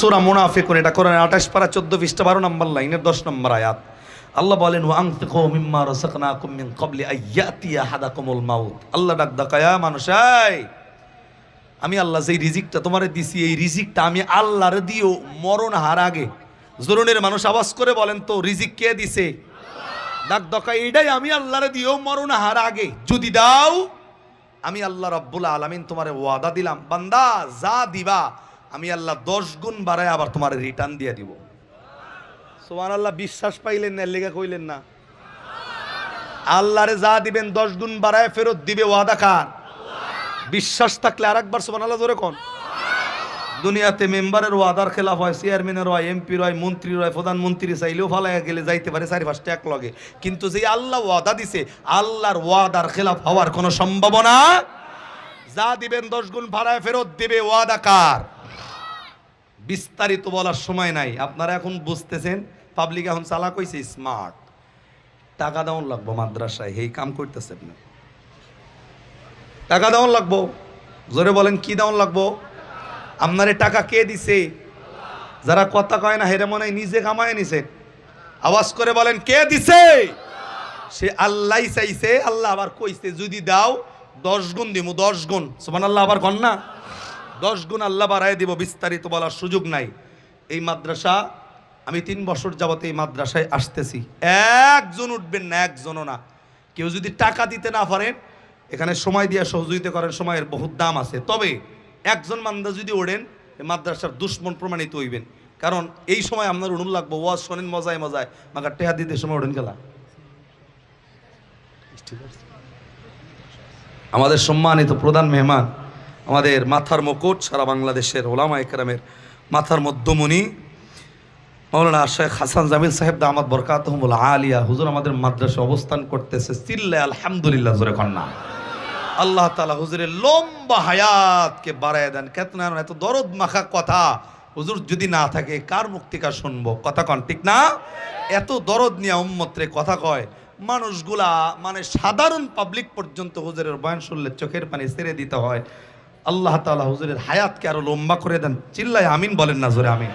সুরা মুনাফিকুন, এটা করেন আঠাশ পারা, চোদ্দ পৃষ্ঠা, বারো নম্বর লাইনের দশ নম্বর আয়াত। আল্লাহ বলেন, ওয়াংফিকু মিম্মা রাযাকনাকুম মিন ক্বাবলি আইয়াতি আহাদাকুমুল মাউত। আল্লাহ ডাক ডাকায়া মানুষ, এই, আমি আল্লাহ যেই রিজিকটা তোমারে দিছি, এই রিজিকটা আমি আল্লাহর দিও মরণ হার আগে। জরুনের মানুষ আওয়াজ করে বলেন তো, রিজিক কে দিছে? ডাক দকা এইটাই আমি আল্লাহরে দিও মরণ হার আগে। যদি দাও, আমি আল্লাহ রব্বুল আলামিন তোমারে ওয়াদা দিলাম। বান্দা, যা দিবা আমি আল্লাহ দশ গুণ বাড়ায় আবার তোমার রিটার্ন দিয়ে দিব। সোমান আল্লাহ বিশ্বাস পাইলেন না লেগে কইলেন না। আল্লাহরে যা দিবেন দশ গুণ বাড়ায় ফেরত দিবে ওয়াদা কার? বিশ্বাস থাকলে আরেকবার সোমান আল্লাহ ধরে কোন। দুনিয়াতে মেম্বারের ওয়াদার খেলাফ হয় চেয়ারম্যানের হয় এমপির হয় মন্ত্রীর হয় প্রধানমন্ত্রী চাইলেও ফালাইয়া গেলে যাইতে পারে চারি পাঁচটা এক লগে। কিন্তু যে আল্লাহ ওয়াদা দিছে আল্লাহর ওয়াদার খেলাফ হওয়ার কোনো সম্ভাবনা যা দিবেন দশ গুণ ভাড়ায় ফেরত দিবে ওয়াদা কার? বিস্তারিত বলার সময় নাই। আপনারা এখন বুঝতেছেন পাবলিক এখন চালাক হইছে স্মার্ট টাকা দেওয়ান লাগবো মাদ্রাসায় এই কাম করতেছে আপনি। টাকা দেওয়ান লাগবো। জোরে বলেন, কি দেওয়ান লাগবো? আপনারে টাকা কে দিছে? যারা কথা কয় না, হেরে মনে হয় নিজে কামায় নিছে। আওয়াজ করে বলেন, কে দিছে? সে আল্লাহ চাইছে, আল্লাহ আবার কইছে, যদি দাও, দশ গুণ দিমু, দশ গুণ। সুমান আল্লাহ আবার কন না? দশ গুণ আল্লাহ বাড়ায় দিব, বিস্তারিত বলার সুযোগ নাই। এই মাদ্রাসা, আমি তিন বছর যাবত এই মাদ্রাসায় আসতেছি। একজন উঠবেন না, একজনও না। কেউ যদি টাকা দিতে না পারেন, এখানে সময় দিয়ে সহযোগিতা করেন, সময়ের বহুত দাম আছে। তবে একজন মান্দা যদি ওড়েন মাদ্রাসার দুশ্মন প্রমাণিত হইবেন। কারণ এই সময় আপনার উড়ুন লাগবো, ওয়াজ শোনেন, মজায় মজায়, মাগার টেহা দিতে সময় ওড়েন গেলা। আমাদের সম্মানিত প্রধান মেহমান আমাদের মাথার মুকুট সারা বাংলাদেশের ওলামা একরামের মাথার মধ্যমণি। মৌলানা শেখ হাসান জামিল সাহেব দামাদ বরকাতহমুল আলিয়া, হুজুর আমাদের মাদ্রাসা অবস্থান করতেছে। চিল্লে আলহামদুলিল্লাহ, জোরে কন্যা আল্লাহ তালা হুজুরের লম্বা হায়াতকে বাড়ায় দেন। কেতনা এত দরদ মাখা কথা হুজুর যদি না থাকে, কার মুক্তিকা শুনব? কথা কন, ঠিক না? এত দরদ নিয়ে উম্মত্রে কথা কয়। মানুষগুলা মানে সাধারণ পাবলিক পর্যন্ত হুজুরের বয়ান শুনলে চোখের পানি ছেড়ে দিতে হয়। আল্লাহ তালা হুজুরের হায়াতকে আরও লম্বা করে দেন। চিল্লায় আমিন বলেন না জোরে আমিন।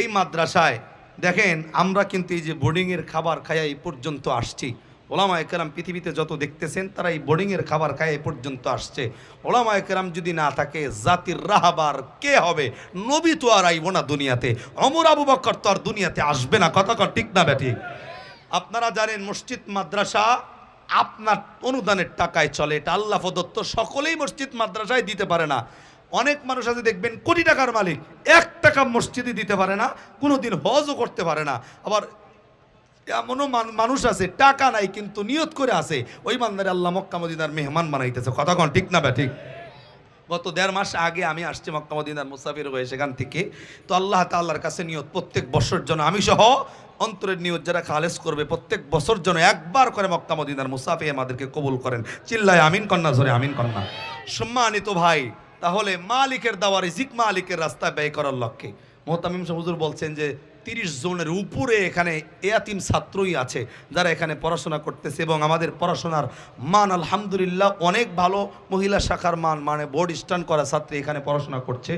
এই মাদ্রাসায়, দেখেন, আমরা কিন্তু এই যে বোর্ডিংয়ের খাবার খাইয়া এই পর্যন্ত আসছি। ওলামা একরাম পৃথিবীতে যত দেখতেছেন, তারা এই বোর্ডিংয়ের খাবার খায় এই পর্যন্ত আসছে। ওলামা একরাম যদি না থাকে, জাতির রাহাবার কে হবে? নবী তো আর আইব না দুনিয়াতে। অমর আবু বক্কর তো আর দুনিয়াতে আসবে না। কথা ঠিক না ব্যাটি আপনারা জানেন, মসজিদ, মাদ্রাসা আপনার অনুদানের টাকায় চলে, এটা আল্লাহ প্রদত্ত। সকলেই মসজিদ, মাদ্রাসায় দিতে পারে না। অনেক মানুষ আছে, দেখবেন, কোটি টাকার মালিক, এক টাকা মসজিদে দিতে পারে না কোনো দিন হজও করতে পারে না। আবার এমনও মানুষ আছে, টাকা নাই, কিন্তু নিয়ত করে আছে, ওই মান্দারে আল্লাহ মক্কা মদিনার মেহমান বানাইতেছে। কথা কন, ঠিক না ব্যা ঠিক? গত দেড় মাস আগে আমি আসছি মক্কা মদিনার মুসাফির হয়ে সেখান থেকে। তো আল্লাহ তাল্লাহর কাছে নিয়ত, প্রত্যেক বছর জন্য আমি সহ অন্তরের নিয়ত যারা খালেজ করবে, প্রত্যেক বছর জন্য একবার করে মক্কা মদিনার মুসাফি আমাদেরকে কবুল করেন। চিল্লায় আমিন কন্যা ধরে আমিন কন্যা। সম্মানিত ভাই, তাহলে মালিকের দাওয়া রিজিক মালিকের রাস্তায় ব্যয় করার লক্ষ্যে। মোহতামিম হুজুর বলছেন যে তিরিশ জনের উপরে এখানে এয়াতিম ছাত্রই আছে যারা এখানে পড়াশোনা করতেছে এবং আমাদের পড়াশোনার মান আলহামদুলিল্লাহ অনেক ভালো। মহিলা শাখার মান মানে বোর্ড স্ট্যান্ড করা ছাত্রী এখানে পড়াশোনা করছে।